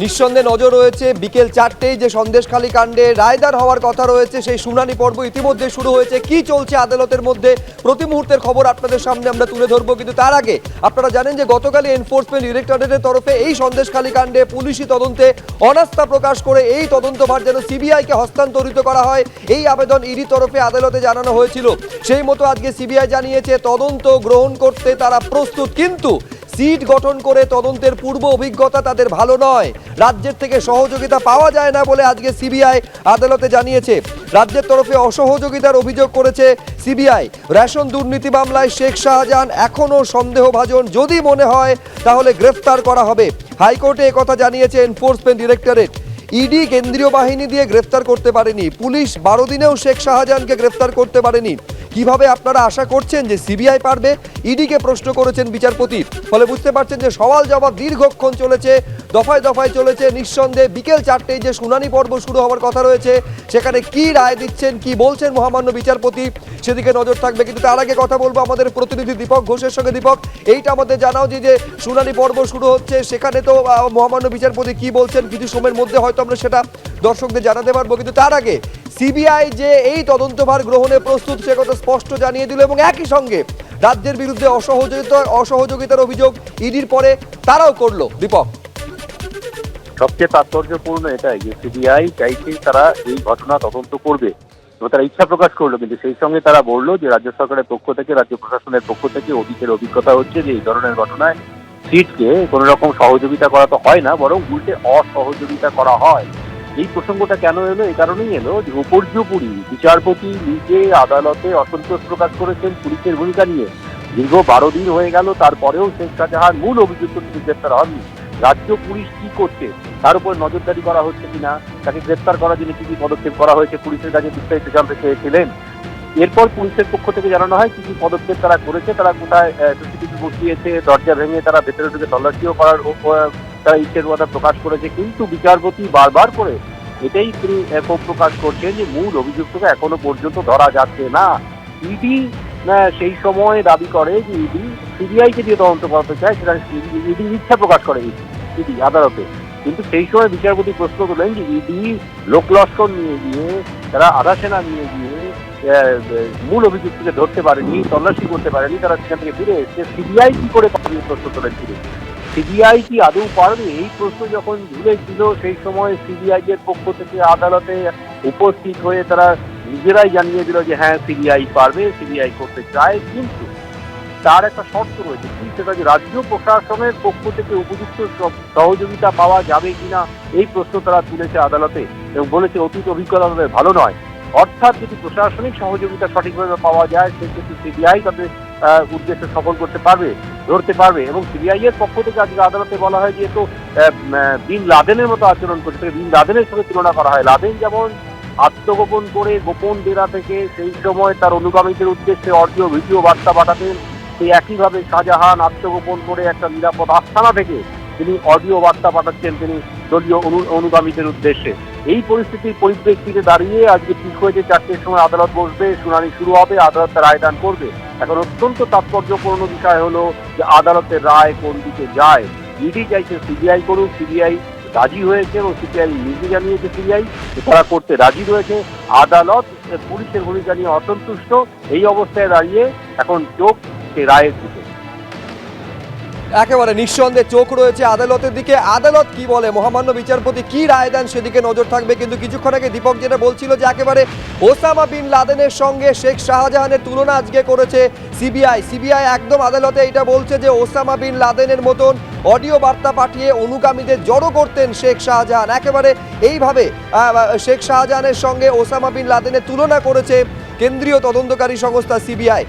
নিঃসন্দেহে নজর রয়েছে বিকেল চারটেই যে সন্দেশখালী কাণ্ডে রায়দার হওয়ার কথা রয়েছে, সেই শুনানি পর্ব ইতিমধ্যে শুরু হয়েছে। কি চলছে আদালতের মধ্যে? প্রতি মুহূর্তের খবর আপনাদের সামনে আমরা তুলে ধরবো, কিন্তু তার আগে আপনারা জানেন যে গতকালই এনফোর্সমেন্ট ডিরেক্টরেটের তরফে এই সন্দেশখালী কাণ্ডে পুলিশি তদন্তে অনাস্থা প্রকাশ করে এই তদন্তভার যেন সিবিআইকে হস্তান্তরিত করা হয়, এই আবেদন ইডি তরফে আদালতে জানানো হয়েছিল। সেই মতো আজকে সিবিআই জানিয়েছে, তদন্ত গ্রহণ করতে তারা প্রস্তুত, কিন্তু সিট গঠন করে তদন্তের পূর্ব অভিজ্ঞতা তাদের ভালো নয়। রাজ্যের থেকে সহযোগিতা পাওয়া যায় না বলে আজকে সিবিআই আদালতে জানিয়েছে। রাজ্যের তরফে অসহযোগিতার অভিযোগ করেছে সিবিআই। রেশন দুর্নীতি মামলায় শেখ শাহজাহান এখনও সন্দেহভাজন। যদি মনে হয়, তাহলে গ্রেফতার করা হবে। হাইকোর্টে একথা জানিয়েছে এনফোর্সমেন্ট ডিরেক্টরেট। ইডি কেন্দ্রীয় বাহিনী দিয়ে গ্রেফতার করতে পারেনি। পুলিশ বারো দিনেও শেখ শাহজাহানকে গ্রেফতার করতে পারেনি। কীভাবে আপনারা আশা করছেন যে সিবিআই পারবে? ইডিকে প্রশ্ন করেছেন বিচারপতি। ফলে বুঝতে পারছেন যে সওয়াল জবাব দীর্ঘক্ষণ চলেছে, দফায় দফায় চলেছে। নিঃসন্দেহে বিকেল চারটেই যে শুনানি পর্ব শুরু হওয়ার কথা রয়েছে, সেখানে কি রায় দিচ্ছেন, কি বলছেন মহামান্য বিচারপতি, সেদিকে নজর থাকবে। কিন্তু তার আগে কথা বলব আমাদের প্রতিনিধি দীপক ঘোষের সঙ্গে। দীপক, এইটা আমাদের জানাও যে যে শুনানি পর্ব শুরু হচ্ছে, সেখানে তো মহামান্য বিচারপতি কি বলছেন, কিছু সময়ের মধ্যে হয়তো আমরা সেটা দর্শকদের জানাতে পারব। কিন্তু তার আগে সিবিআই যে এই তদন্তভার গ্রহণে প্রস্তুত, সে কথা স্পষ্ট জানিয়ে দিল এবং একই সঙ্গে রাজ্যের বিরুদ্ধে অসহযোগিতা, অসহযোগিতার অভিযোগ ইডির পরে তারাও করল। দীপক। সবচেয়ে তাৎপর্যপূর্ণ এটাই যে সিবিআই চাইছে তারা এই ঘটনা তদন্ত করবে এবং তারা ইচ্ছা প্রকাশ করল, কিন্তু সেই সঙ্গে তারা বলল যে রাজ্য সরকারের পক্ষ থেকে, রাজ্য প্রশাসনের পক্ষ থেকে অতীতের অভিজ্ঞতা হচ্ছে যে এই ধরনের ঘটনায় সিটকে কোনো রকম সহযোগিতা করা তো হয় না, বরং উল্টে অসহযোগিতা করা হয়। এই প্রসঙ্গটা কেন এলো? এই কারণেই এলো যে উপর্যুপুরি বিচারপতি নিজে আদালতে অসন্তোষ প্রকাশ করেছেন পুলিশের ভূমিকা নিয়ে। দীর্ঘ বারো দিন হয়ে গেল, তারপরেও শেখ শাহজাহান মূল অভিযুক্ত তিনি গ্রেপ্তার হননি। রাজ্য পুলিশ কি করছে? তার উপর নজরদারি করা হচ্ছে কিনা? তাকে গ্রেপ্তার করার জন্য কি কি পদক্ষেপ করা হয়েছে? পুলিশের কাছে বিস্তারিত জানতে চেয়েছিলেন। এরপর পুলিশের পক্ষ থেকে জানানো হয় কি কি পদক্ষেপ তারা করেছে, তারা কোথায় সিসিটিভি বসিয়েছে, দরজা ভেঙে তারা ভেতরে ঢুকে তল্লাশিও করার তারা ইচ্ছের প্রকাশ করেছে, কিন্তু বিচারপতি বারবার করে এটাই তিনি প্রকাশ করছেন যে মূল অভিযুক্তকে এখনও পর্যন্ত ধরা যাচ্ছে না। ইডি সেই সময় দাবি করে যে ইডি সিবিআইকে দিয়ে তদন্ত করাতে চায়, সেটা ইডি ইচ্ছা প্রকাশ করে ইডি আদালতে। কিন্তু সেই সময় বিচারপতি প্রশ্ন করলেন যে ইডি লোক লস্কর নিয়ে গিয়ে, তারা আধা সেনা নিয়ে গিয়ে মূল অভিযুক্তকে ধরতে পারেনি, তল্লাশি করতে পারেনি, তারা সেখান থেকে ফিরে এসছে সিবিআই কি করে প্রশ্ন তোলেন তিনি? সিবিআই কি আদৌ পারবে এই প্রশ্ন যখন ঝুলেছিল সেই সময় সিবিআই এর পক্ষ থেকে আদালতে উপস্থিত হয়ে তারা নিজেরাই জানিয়ে দিল যে হ্যাঁ সিবিআই পারবে, সিবিআই করতে চায়, কিন্তু তার একটা শর্ত রয়েছে কি? সেটা যে রাজ্য প্রশাসনের পক্ষ থেকে উপযুক্ত সহযোগিতা পাওয়া যাবে কিনা, এই প্রশ্ন তারা তুলেছে আদালতে এবং বলেছে, অতীত অভিজ্ঞতা তাদের ভালো নয়। অর্থাৎ যদি প্রশাসনিক সহযোগিতা সঠিকভাবে পাওয়া যায়, সেক্ষেত্রে সিবিআই তাদের উদ্দেশ্য সফল করতে পারবে, ধরতে পারবে এবং সিবিআই এর পক্ষ থেকে আজকে আদালতে বলা হয় যে তো বিন লাদেনের মতো আচরণ করছে। বিন লাদেনের সঙ্গে তুলনা করা হয়। লাদেন যেমন আত্মগোপন করে গোপন ডেরা থেকে সেই সময় তার অনুগামীদের উদ্দেশ্যে অডিও, ভিডিও বার্তা পাঠাতেন, সেই একইভাবে শাহজাহান আত্মগোপন করে একটা নিরাপদ আস্থানা থেকে তিনি অডিও বার্তা পাঠাচ্ছেন। তিনি দলীয় অনু- অনুগামীদের উদ্দেশ্যে। এই পরিস্থিতির পরিপ্রেক্ষিতে দাঁড়িয়ে আজকে ঠিক হয়েছে চারটের সময় আদালত বসবে, শুনানি শুরু হবে, আদালত তার রায়দান করবে। এখন অত্যন্ত তাৎপর্যপূর্ণ বিষয় হলো যে আদালতের রায় কোন দিকে যায়। ইডি চাইছে সিবিআই করুক সিবিআই রাজি হয়েছে এবং সিবিআই নিজে জানিয়েছে সিবিআই তারা করতে রাজি রয়েছে। আদালত পুলিশের ভূমিকা নিয়ে অসন্তুষ্ট। এই অবস্থায় দাঁড়িয়ে এখন চোখ সেই রায়ের একেবারে নিঃসন্দেহে চোখ রয়েছে আদালতের দিকে। আদালত কি বলে? মহামান্য বিচারপতি কি রায় দেন সেদিকে নজর থাকবে, কিন্তু কিছুক্ষণ আগে দীপক যেটা বলছিল যে একেবারে ওসামা বিন লাদেনের সঙ্গে শেখ শাহজাহানের তুলনা আজকে করেছে সিবিআই। সিবিআই একদম আদালতে এটা বলছে যে ওসামা বিন লাদেনের মতন অডিও বার্তা পাঠিয়ে অনুগামীদের জড়ো করতেন শেখ শাহজাহান। একেবারে এইভাবে শেখ শাহজাহানের সঙ্গে ওসামা বিন লাদেনের তুলনা করেছে কেন্দ্রীয় তদন্তকারী সংস্থা সিবিআই।